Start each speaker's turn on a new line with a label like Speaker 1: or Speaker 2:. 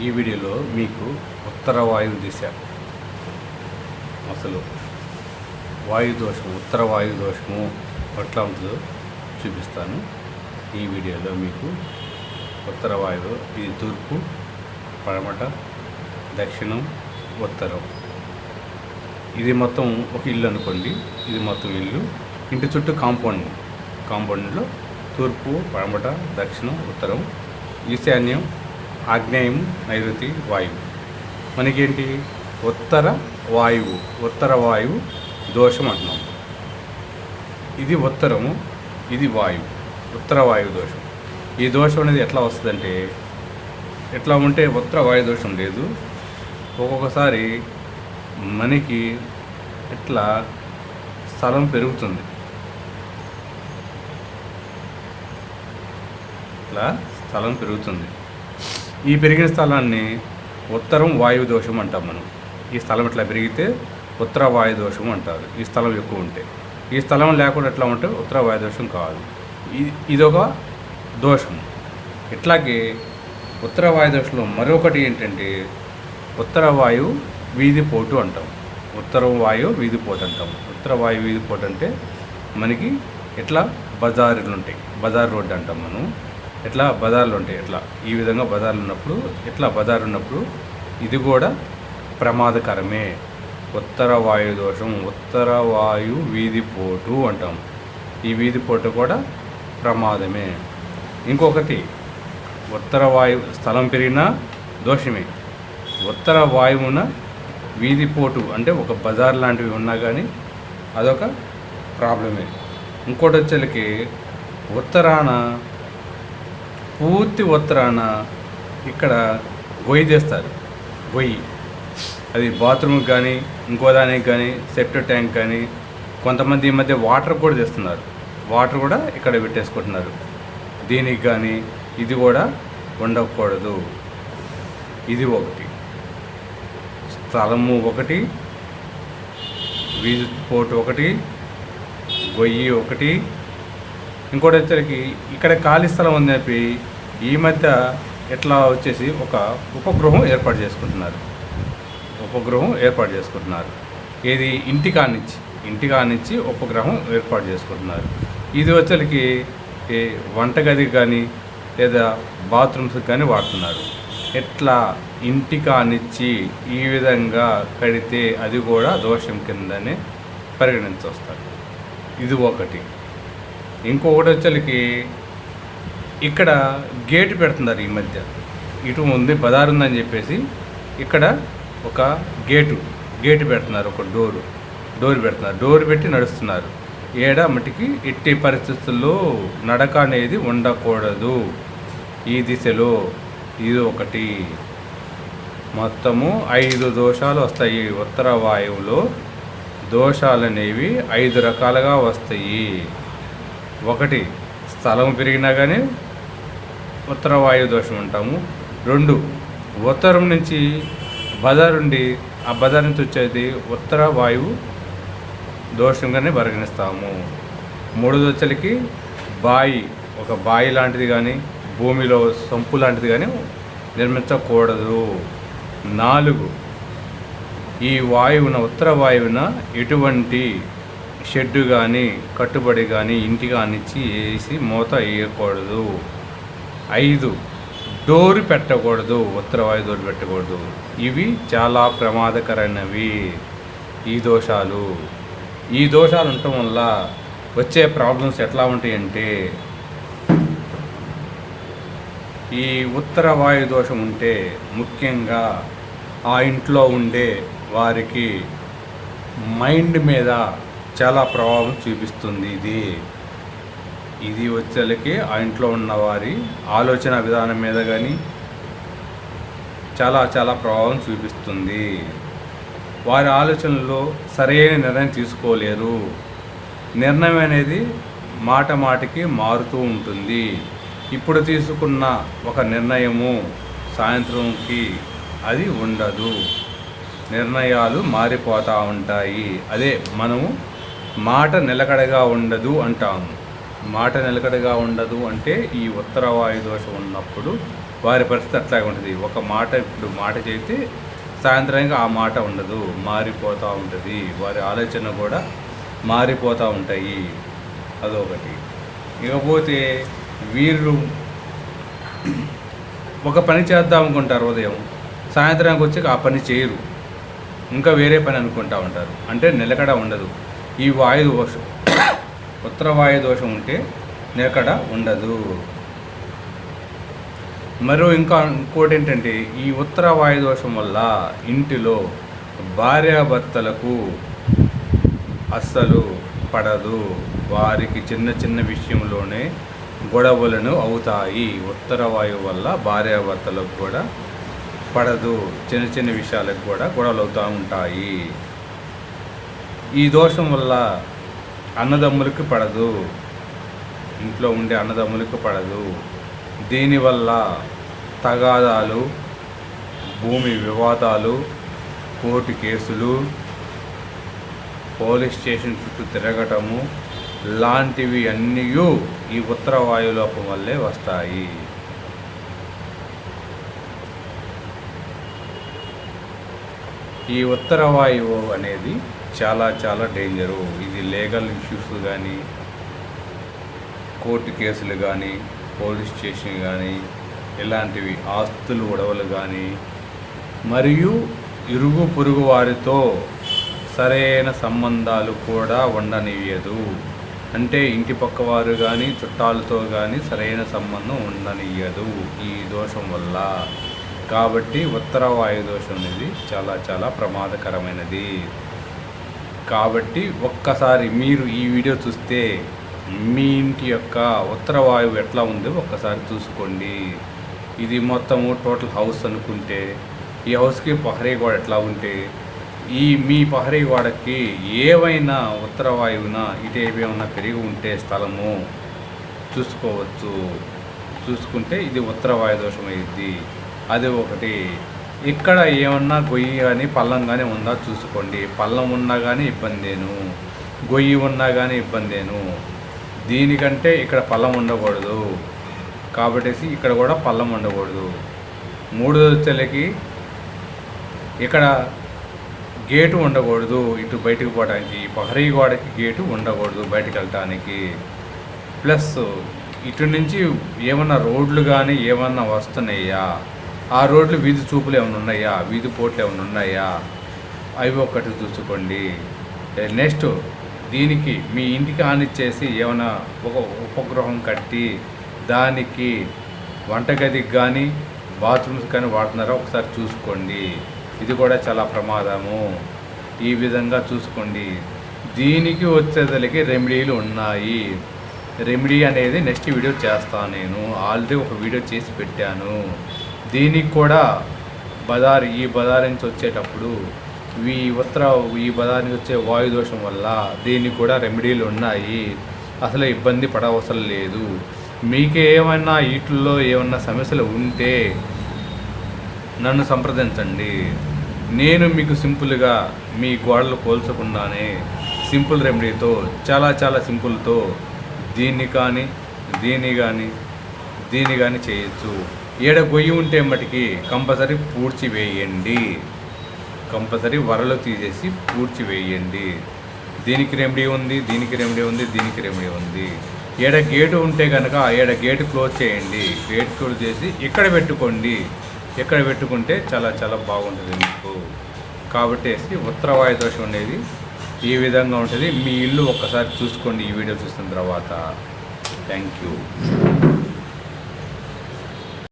Speaker 1: ఈ వీడియోలో మీకు ఉత్తర వాయువు దిశ. అసలు వాయు దోషము ఉత్తర వాయు దోషము ఎట్లా ఉంటుందో చూపిస్తాను. ఈ వీడియోలో మీకు ఉత్తర వాయువు ఇది తూర్పు పడమట దక్షిణం ఉత్తరం. ఇది మొత్తం ఒక ఇల్లు అనుకోండి. ఇది మొత్తం ఇల్లు. ఇంటి చుట్టూ కాంపౌండ్. కాంపౌండ్లో తూర్పు పడమట దక్షిణం ఉత్తరం. ఈశాన్యం ఆగ్నేయం నైరుతి వాయువు. మనకేంటి? ఉత్తర వాయువు ఉత్తర వాయువు దోషం అంటున్నాం. ఇది ఉత్తరము ఇది వాయువు ఉత్తర వాయువు దోషం. ఈ దోషం అనేది ఎట్లా వస్తుందంటే ఎట్లా ఉంటే ఉత్తర వాయు దోషం లేదు. ఒక్కొక్కసారి మనకి ఇట్లా స్థలం పెరుగుతుంది. ఇట్లా స్థలం పెరుగుతుంది. ఈ పెరిగిన స్థలాన్ని ఉత్తరం వాయు దోషం అంటాం మనం. ఈ స్థలం ఇట్లా పెరిగితే ఉత్తర వాయు దోషం అంటారు. ఈ స్థలం ఎక్కువ ఉంటే. ఈ స్థలం లేకుండా ఎట్లా ఉంటే ఉత్తర వాయు దోషం కాదు. ఇది ఇదొక దోషం. ఇట్లాగే ఉత్తర వాయు దోషంలో మరొకటి ఏంటంటే ఉత్తర వాయువు వీధి పోటు అంటాం. ఉత్తర వాయువు వీధి పోటు అంటాం. ఉత్తర వాయు వీధి పోటు అంటే మనకి ఇట్లా బజారులు ఉంటాయి. బజార్ రోడ్డు అంటాం మనం. ఎట్లా బజార్లు ఉంటాయి ఎట్లా? ఈ విధంగా బజార్లు ఉన్నప్పుడు ఎట్లా బజార్ ఉన్నప్పుడు ఇది కూడా ప్రమాదకరమే. ఉత్తర వాయు దోషం ఉత్తర వాయు వీధి పోటు అంటాం. ఈ వీధి పోటు కూడా ప్రమాదమే. ఇంకొకటి ఉత్తర వాయు స్థలం పెరిగినా దోషమే. ఉత్తర వాయువున వీధిపోటు అంటే ఒక బజార్ లాంటివి ఉన్నా కానీ అదొక ప్రాబ్లమే. ఇంకోటి వచ్చేసరికి ఉత్తరాన పూర్తి ఉత్తరాన ఇక్కడ గొయ్యి తీస్తారు. గొయ్యి. అది బాత్రూమ్కి కానీ ఇంకో దానికి కానీ సెప్టిక్ ట్యాంక్ కానీ కొంతమంది ఈ మధ్య వాటర్ కూడా తెస్తున్నారు. వాటర్ కూడా ఇక్కడ పెట్టేసుకుంటున్నారు. దీనికి కానీ ఇది కూడా ఉండకూడదు. ఇది ఒకటి. స్థలము ఒకటి. వీధి పోటు ఒకటి. గొయ్యి ఒకటి. ఇంకోటి వచ్చరికి ఇక్కడ ఖాళీ స్థలం ఉంది చెప్పి ఈ మధ్య ఎట్లా వచ్చేసి ఒక ఉపగ్రహం ఏర్పాటు చేసుకుంటున్నారు. ఉపగ్రహం ఏర్పాటు చేసుకుంటున్నారు. ఇది ఇంటి కానిచ్చి ఇంటి కానిచ్చి ఉపగ్రహం ఏర్పాటు చేసుకుంటున్నారు. ఇది వచ్చరికి వంటగదికి కానీ లేదా బాత్రూమ్స్కి కానీ వాడుతున్నారు. ఎట్లా? ఇంటి కానిచ్చి ఈ విధంగా కడితే అది కూడా దోషం కిందనే పరిగణించొస్తారు. ఇది ఒకటి. ఇంకొకటి వచ్చరికి ఇక్కడ గేటు పెడుతున్నారు ఈ మధ్య. ఇటు ఉంది బజార్ ఉందని చెప్పేసి ఇక్కడ ఒక గేటు గేటు పెడుతున్నారు ఒక డోరు డోర్ పెడుతున్నారు. డోర్ పెట్టి నడుస్తున్నారు. ఏడ మటుకి ఎట్టి పరిస్థితుల్లో నడక అనేది ఉండకూడదు. ఈ దిశలో ఇది ఒకటి. మొత్తము ఐదు దోషాలు వస్తాయి. ఉత్తర వాయువులో దోషాలు అనేవి ఐదు రకాలుగా వస్తాయి. ఒకటి స్థలం పెరిగినా కానీ ఉత్తర వాయు దోషం అంటాము. రెండు ఉత్తరం నుంచి బజార్ ఉండి ఆ బజార్ నుంచి వచ్చేది ఉత్తర వాయువు దోషంగానే పరిగణిస్తాము. మూడు వచ్చరికి బాయి ఒక బాయి లాంటిది కానీ భూమిలో సంపు లాంటిది కానీ నిర్మించకూడదు. నాలుగు ఈ వాయువున ఉత్తర వాయువున ఎటువంటి షెడ్డు కానీ కట్టుబడి కానీ ఇంటి కానిచ్చి వేసి మూత వేయకూడదు. ఐదు. డోరు పెట్టకూడదు ఉత్తర వాయు డోరు పెట్టకూడదు. ఇవి చాలా ప్రమాదకరమైనవి. ఈ దోషాలు. ఈ దోషాలు ఉండటం వల్ల వచ్చే ప్రాబ్లమ్స్ ఎట్లా ఉంటాయంటే ఈ ఉత్తర వాయు దోషం ఉంటే ముఖ్యంగా ఆ ఇంట్లో ఉండే వారికి మైండ్ మీద చాలా ప్రభావం చూపిస్తుంది ఇది. ఇది వచ్చేలకి ఆ ఇంట్లో ఉన్న వారి ఆలోచన విధానం మీద కానీ చాలా చాలా ప్రభావం చూపిస్తుంది. వారి ఆలోచనలో సరైన నిర్ణయం తీసుకోలేరు. నిర్ణయం అనేది మాట మాటికి మారుతూ ఉంటుంది. ఇప్పుడు తీసుకున్న ఒక నిర్ణయము సాయంత్రంకి అది ఉండదు. నిర్ణయాలు మారిపోతూ ఉంటాయి. అదే మనము మాట నిలకడగా ఉండదు అంటాము. మాట నిలకడగా ఉండదు అంటే ఈ ఉత్తర వాయు దోషం ఉన్నప్పుడు వారి పరిస్థితి అట్లాగే ఉంటుంది. ఒక మాట ఇప్పుడు మాట చేస్తే సాయంత్రానికి ఆ మాట ఉండదు మారిపోతూ ఉంటుంది. వారి ఆలోచన కూడా మారిపోతూ ఉంటాయి. అదొకటి. ఇకపోతే వీళ్ళు ఒక పని చేద్దాం అనుకుంటారు ఉదయం. సాయంత్రానికి వచ్చి ఆ పని చేయరు. ఇంకా వేరే పని అనుకుంటా ఉంటారు. అంటే నిలకడ ఉండదు. ఈ వాయు ఉత్తరవాయు ఉత్తర దోషం ఉంటే నిలకడ ఉండదు. మరో ఇంకా ఇంకోటి ఏంటంటే ఈ ఉత్తర వాయు దోషం వల్ల ఇంటిలో భార్యాభర్తలకు అస్సలు పడదు. వారికి చిన్న చిన్న విషయంలోనే గొడవలను అవుతాయి. ఉత్తర వాయువు వల్ల భార్యాభర్తలకు కూడా పడదు. చిన్న చిన్న విషయాలకు కూడా గొడవలు అవుతూ ఉంటాయి. ఈ దోషం వల్ల అన్నదమ్ములకి పడదు. ఇంట్లో ఉండే అన్నదమ్ములకు పడదు. దీనివల్ల తగాదాలు భూమి వివాదాలు కోర్టు కేసులు పోలీస్ స్టేషన్ చుట్టూ తిరగటము లాంటివి అన్నీ ఈ ఉత్తర వాయులోపం వల్లే వస్తాయి. ఈ ఉత్తర వాయువు అనేది చాలా చాలా డేంజరు ఇది లీగల్ ఇష్యూస్ కానీ కోర్టు కేసులు కానీ పోలీస్ స్టేషన్ కానీ ఇలాంటివి ఆస్తులు గొడవలు కానీ మరియు ఇరుగు పొరుగు వారితో సరైన సంబంధాలు కూడా ఉండనివ్వదు అంటే ఇంటి పక్క వారు కానీ చుట్టాలతో కానీ సరైన సంబంధం ఉండనివ్వదు ఈ దోషం వల్ల. కాబట్టి ఉత్తర వాయు దోషం అనేది చాలా చాలా ప్రమాదకరమైనది. కాబట్టి ఒక్కసారి మీరు ఈ వీడియో చూస్తే మీ ఇంటి యొక్క ఉత్తర వాయువు ఎట్లా ఉందో ఒక్కసారి చూసుకోండి. ఇది మొత్తము టోటల్ హౌస్ అనుకుంటే ఈ హౌస్కి పహరీ గోడ ఎట్లా ఉంటే ఈ మీ పహరీ గోడకి ఏవైనా ఉత్తర వాయువున ఇటు ఏమైనా పెరిగి ఉంటే స్థలము చూసుకోవచ్చు. చూసుకుంటే ఇది ఉత్తర వాయు దోషం అది ఒకటి. ఇక్కడ ఏమన్నా గొయ్యి కానీ పల్లం కానీ ఉందా చూసుకోండి. పల్లం ఉన్నా కానీ ఇబ్బందేను. గొయ్యి ఉన్నా కానీ ఇబ్బందేను. దీనికంటే ఇక్కడ పల్లం ఉండకూడదు. కాబట్టి ఇక్కడ కూడా పల్లం ఉండకూడదు. మూడో తెలకి ఇక్కడ గేటు ఉండకూడదు. ఇటు బయటకు పోవడానికి పహరీ గోడకి గేటు ఉండకూడదు బయటకు వెళ్ళటానికి ప్లస్ ఇటు నుంచి ఏమన్నా రోడ్లు కానీ ఏమన్నా వస్తున్నాయా? ఆ రోడ్లు వీధి చూపులు ఏమైనా ఉన్నాయా? వీధి పోట్లు ఏమైనా ఉన్నాయా? అవి ఒక్కటి చూసుకోండి. నెక్స్ట్ దీనికి మీ ఇంటికి ఆనిచ్చేసి ఏమైనా ఒక ఉపగ్రహం కట్టి దానికి వంటగదికి కానీ బాత్రూమ్స్ కానీ వాడుతున్నారా? ఒకసారి చూసుకోండి. ఇది కూడా చాలా ప్రమాదము. ఈ విధంగా చూసుకోండి. దీనికి వచ్చేదలకి రెమెడీలు ఉన్నాయి. రెమెడీ అనేది నెక్స్ట్ వీడియో చేస్తాను నేను. ఆల్రెడీ ఒక వీడియో చేసి పెట్టాను. దీనికి కూడా బదారి ఈ బదారి నుంచి వచ్చేటప్పుడు ఈ ఉత్తర ఈ బదారి నుంచి వచ్చే వాయుదోషం వల్ల దీనికి కూడా రెమెడీలు ఉన్నాయి. అసలు ఇబ్బంది పడవసరం లేదు. మీకు ఏమైనా వీటిల్లో ఏమన్నా సమస్యలు ఉంటే నన్ను సంప్రదించండి. నేను మీకు సింపుల్గా మీ గోడలు కోల్చకుండానే సింపుల్ రెమెడీతో చాలా చాలా సింపుల్తో దీన్ని కానీ దీన్ని కానీ దీన్ని కానీ చేయొచ్చు. ఏడ గొయ్యి ఉంటే మటుకి కంపల్సరీ పూడ్చి వేయండి. కంపల్సరీ వరలు తీసేసి పూడ్చి వేయండి. దీనికి రెమెడీ ఉంది దీనికి రెమెడీ ఉంది దీనికి రెమెడీ ఉంది. ఏడ గేటు ఉంటే కనుక ఏడ గేటు క్లోజ్ చేయండి. గేట్ క్లోజ్ చేసి ఇక్కడ పెట్టుకోండి. ఎక్కడ పెట్టుకుంటే చాలా చాలా బాగుంటుంది మీకు. కాబట్టి ఉత్తర వాయుదోషం అనేది ఈ విధంగా ఉంటుంది. మీ ఇల్లు ఒక్కసారి చూసుకోండి. ఈ వీడియో చూసిన తర్వాత. Thank you.